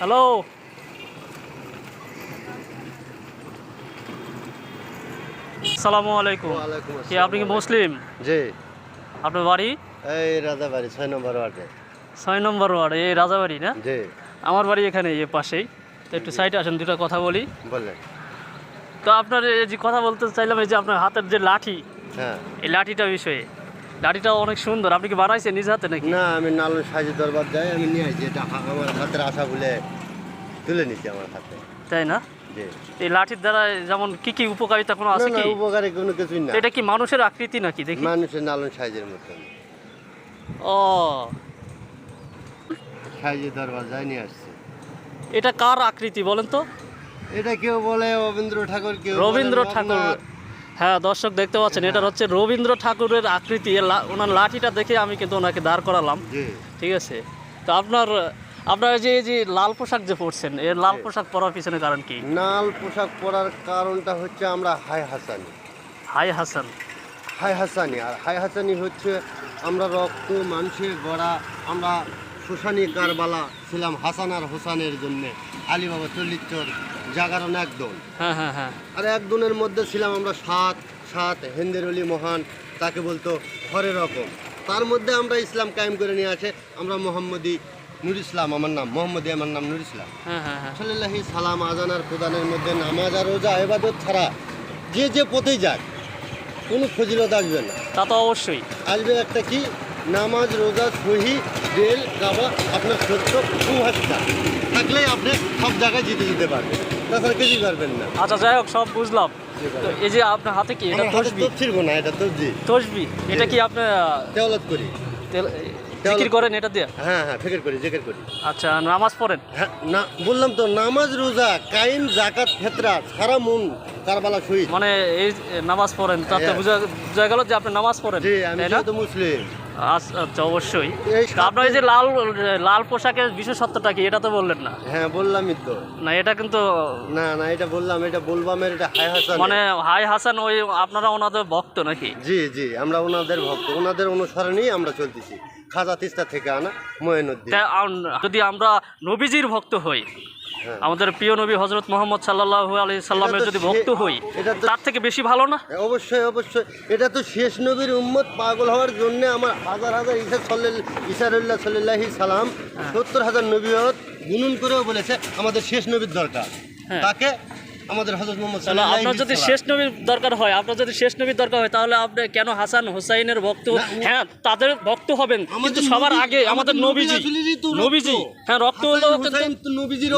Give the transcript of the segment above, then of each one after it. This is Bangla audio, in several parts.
হ্যালো আসসালামু আলাইকুম কি আপনি কি মুসলিম? জি। আপনার বাড়ি? এই রাজাবাড়ি ছয় নম্বর ওয়ার্ডে। ছয় নম্বর ওয়ার্ড এই রাজাবাড়ি না? জি। আমার বাড়ি এখানে এই পাশেই। তো একটু সাইডে আসেন দুটো কথা বলি। বললেন তো আপনার এই যে কথা বলতে চাইলাম এই যে আপনার হাতের যে লাঠি হ্যাঁ। এই লাঠিটা বিষয়ে। লাঠিটা অনেক সুন্দর। আপনি কি বানাইছেন নিজ হাতে নাকি? না আমি নালন সাজি দরবার যাই আমি নিয়ে আসি। এটা আমার হাতের আশা বলে তুলে নিচ্ছি আমার হাতে। তাই না? এই লাঠির দ্বারা যেমন কি কি উপকারিতা কোনো আছে না কি? উপকারে কোনো কিছুই না। এটা কি মানুষের আকৃতি নাকি দেখি? মানুষের নালন সাইজের মতন। ও। সাইজি দরবার যাই নিয়ে আসছি। এটা কার আকৃতি বলেন তো? এটা কেউ বলে রবীন্দ্র ঠাকুর কেউ রবীন্দ্র ঠাকুর। হ্যাঁ দর্শক দেখতে পাচ্ছেন এটা হচ্ছে রবীন্দ্র ঠাকুরের আকৃতি। ওনার লাঠিটা দেখে আমি কিন্তু ওনাকে দাঁড় করালাম। ঠিক আছে? তো আপনার আপনার যে এই যে লাল পোশাক যে পরছেন এর লাল পোশাক পরার পিছনে কারণ কি? লাল পোশাক পরার কারণটা হচ্ছে আমরা হাই হাসানি। হাই হাসান। হাই হাসানি আর হাই হাসানি হচ্ছে আমরা রক্ত মানুষের গড়া আমরা শোষানি কারবালা ছিলাম হাসান আর হোসানের জন্য। আলী বাবা চল্লিচর জাগরণ একদল। হ্যাঁ হ্যাঁ হ্যাঁ। আর একদনের মধ্যে ছিলাম আমরা সাত সাত হেন্দের অলি মহান তাকে বলতো হরে রকম। তার মধ্যে আমরা ইসলাম কায়েম করে নিয়ে আসে আমরা মোহাম্মদী নুর ইসলাম আমার নাম মোহাম্মদী আমার নাম নুর ইসলাম। হ্যাঁ হ্যাঁ হ্যাঁ। সাল্লাহি সালাম আজান আর প্রদানের মধ্যে নামাজ আর রোজা এবাদত ছাড়া যে যে পথেই যাক কোনো ফজিলত আসবে না। তা তো অবশ্যই। আসবে একটা কি? নামাজ রোজা সহি বেল গাবা আপনার সত্য সুভাষটা থাকলেই আপনি সব জায়গায় জিতে যেতে পারবেন। তাছাড়া কিছুই পারবেন না। আচ্ছা যাই হোক সব বুঝলাম। তো এই যে আপনার হাতে কি? এটা তসবি? তফসির না এটা তসবি। তসবি? এটা কি আপনি আহ, করি। জিকির করেন এটা দিয়ে? হ্যাঁ হ্যাঁ ফেকের করি জেকের করি। আচ্ছা নামাজ পড়েন? হ্যাঁ না বললাম তো নামাজ রোজা কাইম জাকাত ফেতরা সারা মন কারবালা শহীদ। মানে এই নামাজ পড়েন তাতে হ্যাঁ। বোঝা বোঝা গেল যে আপনি নামাজ পড়েন জি আমি যেহেতু মুসলিম। আচ্ছা অবশ্যই। আপনার এই যে লাল লাল পোশাকের বিশেষত্বটা কি? এটা তো বললেন না। হ্যাঁ বললামই তো। না এটা কিন্তু না না এটা বললাম এটা বলবামের এটা হাই হাসান মানে হাই হাসান ওই আপনারা ওনাদের ভক্ত নাকি? জি জি আমরা ওনাদের ভক্ত। ওনাদের অনুসরণেই আমরা চলতেছি। খাজা তিস্তা থেকে আনা ময়নুদ্দিন। যদি আমরা নবীজির ভক্ত হই। আমাদের প্রিয় নবী হজরত মোহাম্মদ সাল্লাহ আলি সাল্লামের যদি ভক্ত হই তার থেকে বেশি ভালো না হ্যাঁ, অবশ্যই অবশ্যই এটা তো শেষ নবীর উম্মত পাগল হওয়ার জন্য আমার হাজার হাজার ঈসা সাল্লাহ ইসারুল্লাহ সাল্লাহি সালাম হ্যাঁ। সত্তর হাজার নবীয়ত গুনুন করেও বলেছে আমাদের শেষ নবীর দরকার হ্যাঁ। তাকে আমাদের হজরত মোহাম্মদ তাহলে আপনার যদি শেষ নবীর দরকার হয় আপনার যদি শেষ নবীর দরকার হয় তাহলে আপনি কেন হাসান হুসাইনের ভক্ত হ্যাঁ তাদের ভক্ত হবেন কিন্তু সবার আগে আমাদের নবীজি। নবীজি হ্যাঁ রক্ত হলো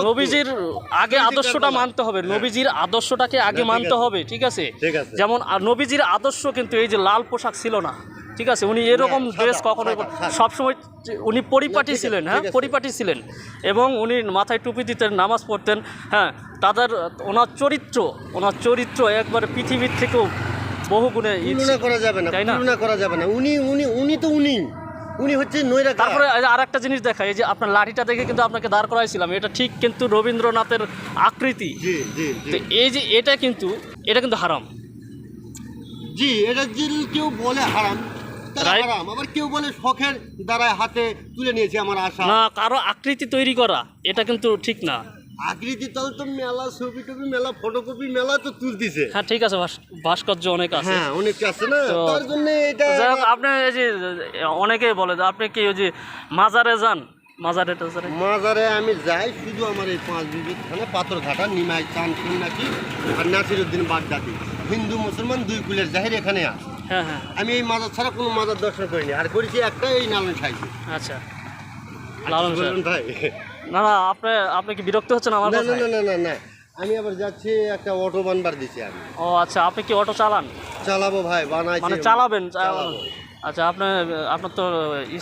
নবীজির আগে আদর্শটা মানতে হবে হ্যাঁ। নবীজির আদর্শটাকে আগে মানতে হবে ঠিক আছে ঠিক আছে। যেমন আর নবীজির আদর্শ কিন্তু এই যে লাল পোশাক ছিল না ঠিক আছে উনি এরকম ড্রেস কখনো সাদা। সবসময় উনি পরিপাটি ছিলেন হ্যাঁ পরিপাটি ছিলেন এবং উনি মাথায় টুপি দিতেন নামাজ পড়তেন হ্যাঁ তাদের ওনার চরিত্র ওনার চরিত্র একবার পৃথিবীর থেকেও বহু গুণে তুলনা করা যাবে না তাই না? করা যাবে না। উনি উনি উনি তো উনি উনি হচ্ছে নৈরা তারপরে আর একটা জিনিস দেখা এই যে আপনার লাঠিটা দেখে কিন্তু আপনাকে দাঁড় করাইছিলাম এটা ঠিক কিন্তু রবীন্দ্রনাথের আকৃতি। তো এই যে এটা কিন্তু এটা কিন্তু হারাম। জি এটা যে কেউ বলে হারাম তারা হারাম। আবার কেউ বলে শখের দ্বারা হাতে তুলে নিয়েছে আমার আশা। না কারও আকৃতি তৈরি করা এটা কিন্তু ঠিক না। আকৃতি তাহলে তো মেলা ছবি টবি মেলা ফটোকপি মেলা তো তুলতিছে হ্যাঁ ঠিক আছে ভাস- ভাস্কর্য অনেক আছে। হ্যাঁ অনেক আছে না? তার জন্য এটা যাই হোক, আপনি এই যে অনেকেই বলে যে আপনি কি ওই যে মাজারে যান? মাজারে টাজারে? মাজারে আমি যাই শুধু আমার এই পাঁচ থানে পাথর ঘাটা নিমাই চান নাকি আর নাসির উদ্দিন বাগদাদি। হিন্দু মুসলমান দুই কুলের জাহির এখানে আছে হ্যাঁ আমি এই মাজার ছাড়া কোনো মাজার দর্শন করিনি। আর করেছি একটা এই নালন সাইজ আচ্ছা। লালন সাহেব। ভাই না না আপনি আপনি কি বিরক্ত হচ্ছেন আমার না না না না না আমি আবার যাচ্ছি একটা অটো বানবার দিছি আমি। ও আচ্ছা আপনি কি অটো চালান? চালাবো ভাই বানাইছি মানে চালাবেন? চালাবো। আচ্ছা আপনার আপনার তো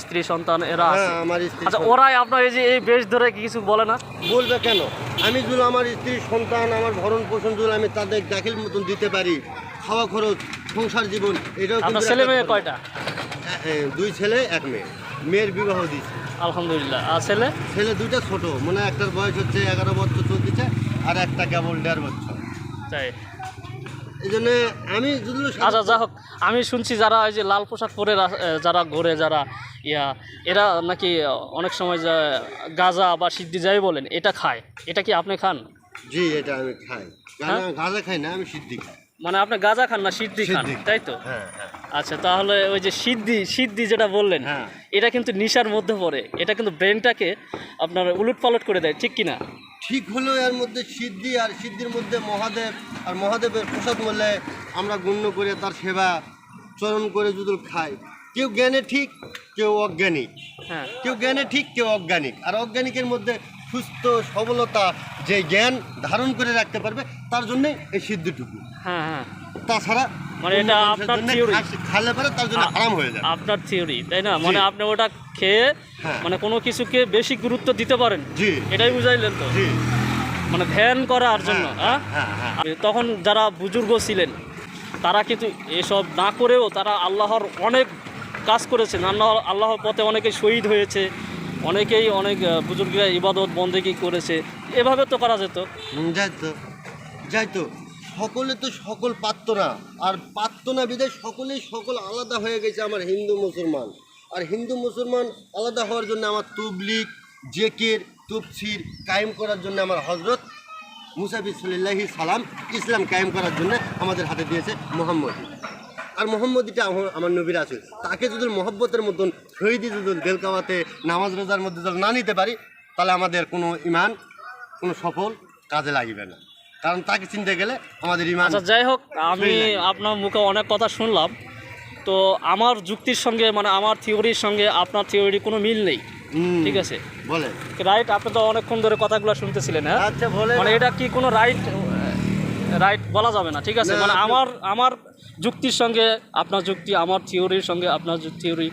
স্ত্রী সন্তান এরা আছে। হ্যাঁ আমার স্ত্রী আচ্ছা ওরাই আপনার এই যে এই বেশ ধরে কি কিছু বলে না? বলবে কেন? আমি যদি আমার স্ত্রী সন্তান আমার ভরণ পোষণ যদি আমি তাদের দাখিল মতন দিতে পারি খাওয়া খরচ সংসার জীবন এটাও আপনার ছেলে মেয়ে কয়টা? দুই ছেলে এক মেয়ে। মেয়ের বিবাহ দিয়েছি। আলহামদুলিল্লাহ। আর ছেলে? ছেলে দুইটা ছোট মানে একটার বয়স হচ্ছে এগারো বছর চলতেছে আর একটা কেবল দেড় বছর। তাই। এই জন্য আমি যদি আচ্ছা যা হোক আমি শুনছি যারা ওই যে লাল পোশাক পরে যারা ঘোরে যারা ইয়া এরা নাকি অনেক সময় যা গাজা বা সিদ্ধি যাই বলেন এটা খায়। এটা কি আপনি খান? জি এটা আমি খাই। হ্যাঁ? গাঁজা খাই না আমি সিদ্ধি খাই। মানে আপনি গাঁজা খান না সিদ্ধি খান সিদ্ধি। তাই তো? হ্যাঁ হ্যাঁ। আচ্ছা তাহলে ওই যে সিদ্ধি সিদ্ধি যেটা বললেন হ্যাঁ। এটা কিন্তু নিশার মধ্যে পড়ে। এটা কিন্তু ব্রেনটাকে আপনার উলট পালট করে দেয় ঠিক কি না ঠিক হলো এর মধ্যে সিদ্ধি আর সিদ্ধির মধ্যে মহাদেব আর মহাদেবের প্রসাদ মূল্যে আমরা গণ্য করে তার সেবা চরণ করে যদি খাই। কেউ জ্ঞানে ঠিক কেউ অজ্ঞানিক হ্যাঁ। কেউ জ্ঞানে ঠিক কেউ অজ্ঞানিক আর অজ্ঞানিকের মধ্যে সুস্থ সবলতা যে জ্ঞান ধারণ করে রাখতে পারবে তার জন্যই এই সিদ্ধিটুকু। হ্যাঁ হ্যাঁ। তাছাড়া মানে এটা মানুষের আপনার জন্যে খালে পরে তার জন্য আরাম হয়ে যায় আপনার থিওরি তাই না? মানে আপনি ওটা খেয়ে হ্যাঁ। মানে কোনো কিছুকে বেশি গুরুত্ব দিতে পারেন। জি। এটাই বুঝাইলেন তো? জি। মানে ধ্যান করার জন্য হ্যাঁ হ্যাঁ? হ্যাঁ তখন যারা বুজুর্গ ছিলেন তারা কিন্তু এসব না করেও তারা আল্লাহর অনেক কাজ করেছেন। আল্লাহ আল্লাহর পথে অনেকে শহীদ হয়েছে অনেকেই অনেক বুজুর্গরা ইবাদত বন্দেগি করেছে। এভাবে তো করা যেত। হুম, যাই তো যাই তো সকলে তো সকল পাত্র না। আর পাত্র না বিদায় সকলেই সকল আলাদা হয়ে গেছে আমার হিন্দু মুসলমান। আর হিন্দু মুসলমান আলাদা হওয়ার জন্য আমার তুবলিক জেকের তুপসির কায়েম করার জন্য আমার হজরত মুসাফি সাল্লাহি সালাম ইসলাম কায়েম করার জন্য আমাদের হাতে দিয়েছে মোহাম্মদ। আর মোহাম্মদীটা আমার- আমার নবীর আছে। তাকে যদি মহব্বতের মতন, শহীদি যদি দেলকাওয়াতে নামাজ রোজার মধ্যে যদি না নিতে পারি, তাহলে আমাদের কোনো ইমান, কোনো সফল কাজে লাগবে না। কারণ তাকে চিনতে গেলে আমাদের ইমান আচ্ছা যাই হোক আমি আপনার মুখে অনেক কথা শুনলাম। তো আমার যুক্তির সঙ্গে মানে আমার থিওরির সঙ্গে আপনার থিওরির কোনো মিল নেই। ঠিক আছে? বলে রাইট আপনি তো অনেকক্ষণ ধরে কথাগুলো শুনতেছিলেন হ্যাঁ? আচ্ছা বলে মানে এটা কি কোনো রাইট রাইট বলা যাবে না ঠিক আছে? মানে আমার আমার যুক্তির সঙ্গে আপনার যুক্তি আমার থিওরির সঙ্গে আপনার থিওরি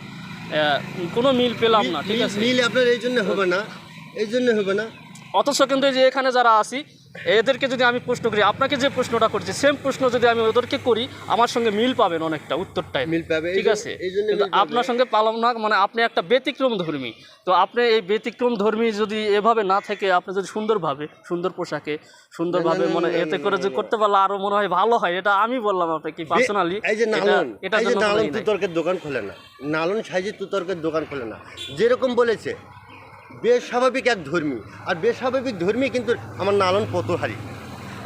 কোনো মিল পেলাম না ঠিক আছে? মিল আপনার এই জন্য হবে না এই জন্য হবে না। অথচ কিন্তু যে এখানে যারা আছি এদেরকে যদি আমি প্রশ্ন করি আপনাকে যে প্রশ্নটা করছি সেম প্রশ্ন যদি আমি ওদেরকে করি আমার সঙ্গে মিল পাবেন অনেকটা উত্তরটাই মিল পাবে ঠিক আছে? কিন্তু আপনার সঙ্গে পালাম না মানে আপনি একটা ব্যতিক্রম ধর্মী। তো আপনি এই ব্যতিক্রম ধর্মী যদি এভাবে না থেকে আপনি যদি সুন্দরভাবে সুন্দর পোশাকে সুন্দরভাবে মানে এতে করে যে করতে পারলে আরও মনে হয় ভালো হয় এটা আমি বললাম আপনাকে পার্সোনালি এই যে নালন এটা এই নালন তুতর্কের দোকান খোলে না। নালন সাইজে তুতর্কের দোকান খোলে না। যেরকম বলেছে বেস্বাভাবিক এক ধর্মী। আর বেস্বাভাবিক ধর্মী কিন্তু আমার নালন পতহারি।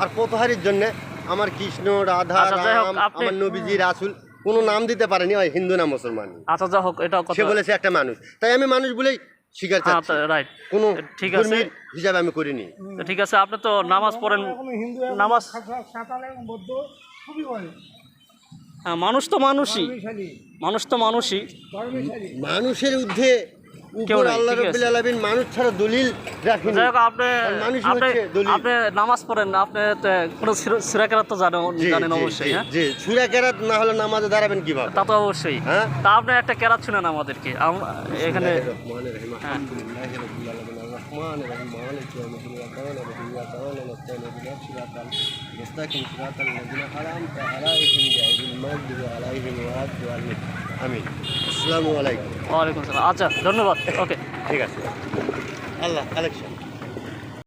আর পতহারির জন্য আমার কৃষ্ণ রাধা আচ্ছা, রাম আমার নবীজি রাসুল কোনো নাম দিতে পারেনি ওই হিন্দু না মুসলমান। আচ্ছা যা হোক এটা কথা সে বলেছে একটা মানুষ। তাই আমি মানুষ বলেই স্বীকার হ্যাঁ চাচ্ছি। রাইট কোনো ঠিক আছে। হিসাবে আমি করিনি। তো ঠিক আছে আপনি তো নামাজ পড়েন। নামাজ হ্যাঁ মানুষ তো মানুষই। মানুষ তো মানুষই। মানুষের ঊর্ধ্বে উপর আল্লাহ। রব্বিল আলামিন মানুষ ছাড়া দলিল রাখিনি। যাই হোক আপনি আপনি। আপনি নামাজ পড়েন আপনি কোনো সিরাকেরাত তো জানেন জানেন অবশ্যই হ্যাঁ? জি সুরা কেরাত না হলে নামাজে দাঁড়াবেন কীভাবে? তা তো অবশ্যই। হ্যাঁ? তা আপনি একটা কেরাত শুনেন আমাদেরকে। আম- এখানে রহমানির রহিম, আলহামদুলিল্লাহি রাব্বিল আলামিন, আর রহমানির রহিম, মালিকি ইয়াউমিদ্দিন, ইয়াকানা নাবুদু ওয়া ইয়াকানা নাস্তাইন, ইহদিনাস সিরাতাল মুস্তাকিম, সিরাতাল লাযিনা আন'আমতা আলাইহিম গায়রিল মাগদুবি আলাইহিম ওয়াদ-দালিন। আমিন আসসালামু আলাইকুম। ওয়ালাইকুম সালাম আচ্ছা ধন্যবাদ। ওকে। ঠিক আছে। আল্লাহ কালেকশন